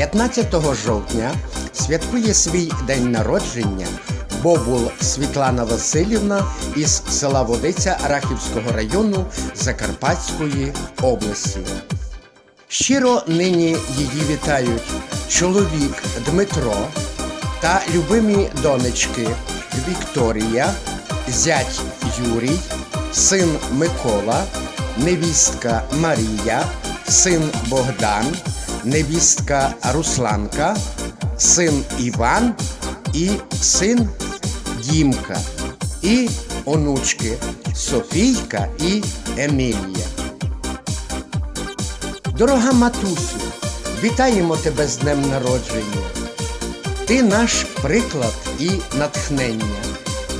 15 жовтня святкує свій день народження Бобул Світлана Васильівна із села Водиця Рахівського району Закарпатської області. Щиро нині її вітають чоловік Дмитро та любимі донечки Вікторія, зять Юрій, син Микола, невістка Марія, син Богдан, невістка Русланка, син Іван і син Дімка, і онучки Софійка і Емілія. Дорога матусю, вітаємо тебе з днем народження. Ти наш приклад і натхнення.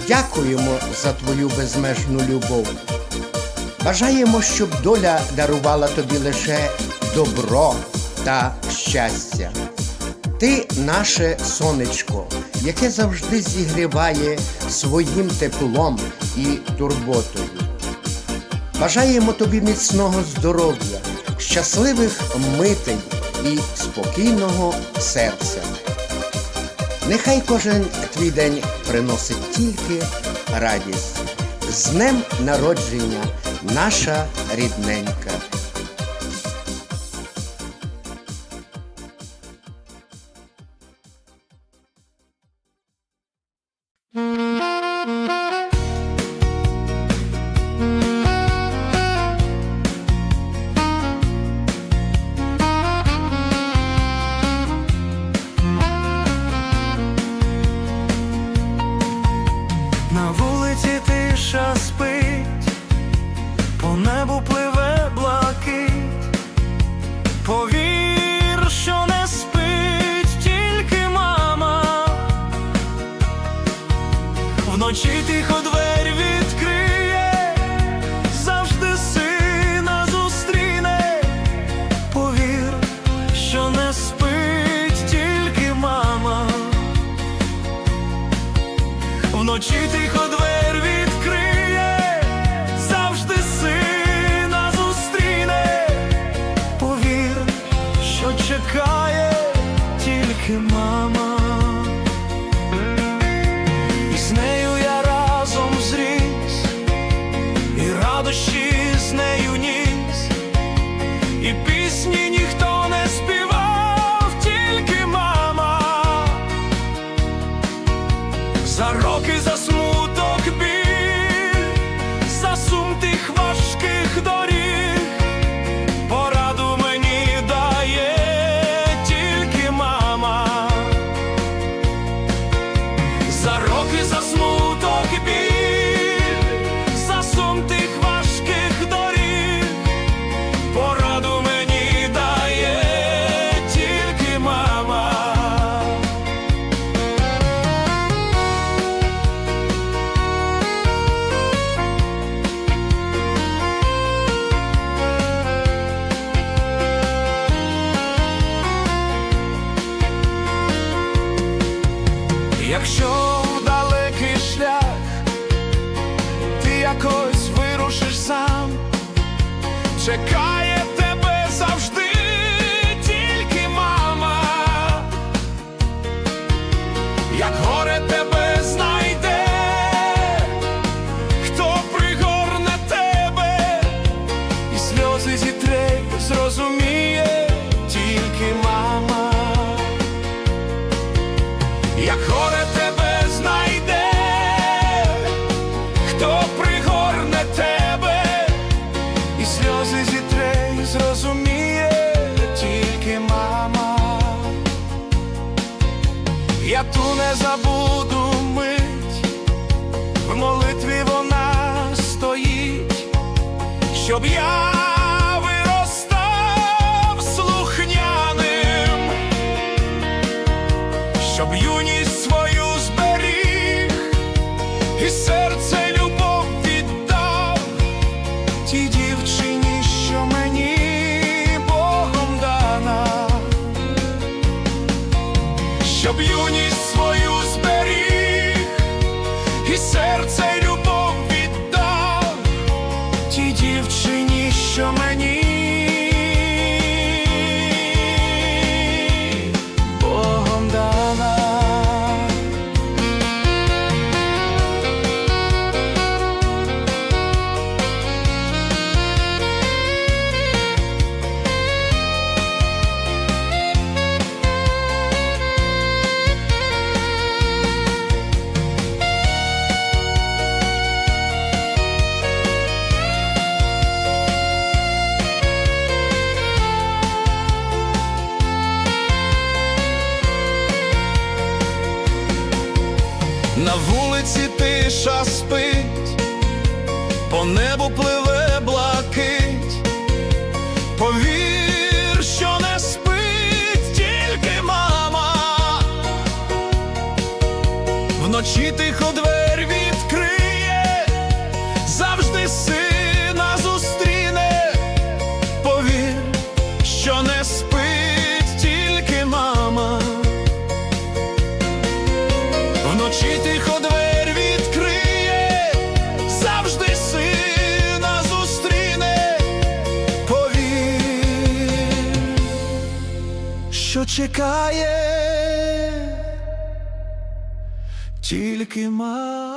Дякуємо за твою безмежну любов. Бажаємо, щоб доля дарувала тобі лише добро та щастя. Ти наше сонечко, яке завжди зігріває своїм теплом і турботою. Бажаємо тобі міцного здоров'я, щасливих митей і спокійного серця. Нехай кожен твій день приносить тільки радість. З днем народження, наша рідненька. Повір, За роки за чекає Я ту не забуду мить, в молитві вона стоїть, щоб я дівчині, що мені тиша спить, по небу пливе блакить, повір, що не спить тільки мама, вночі тихо що чекає тільки мама.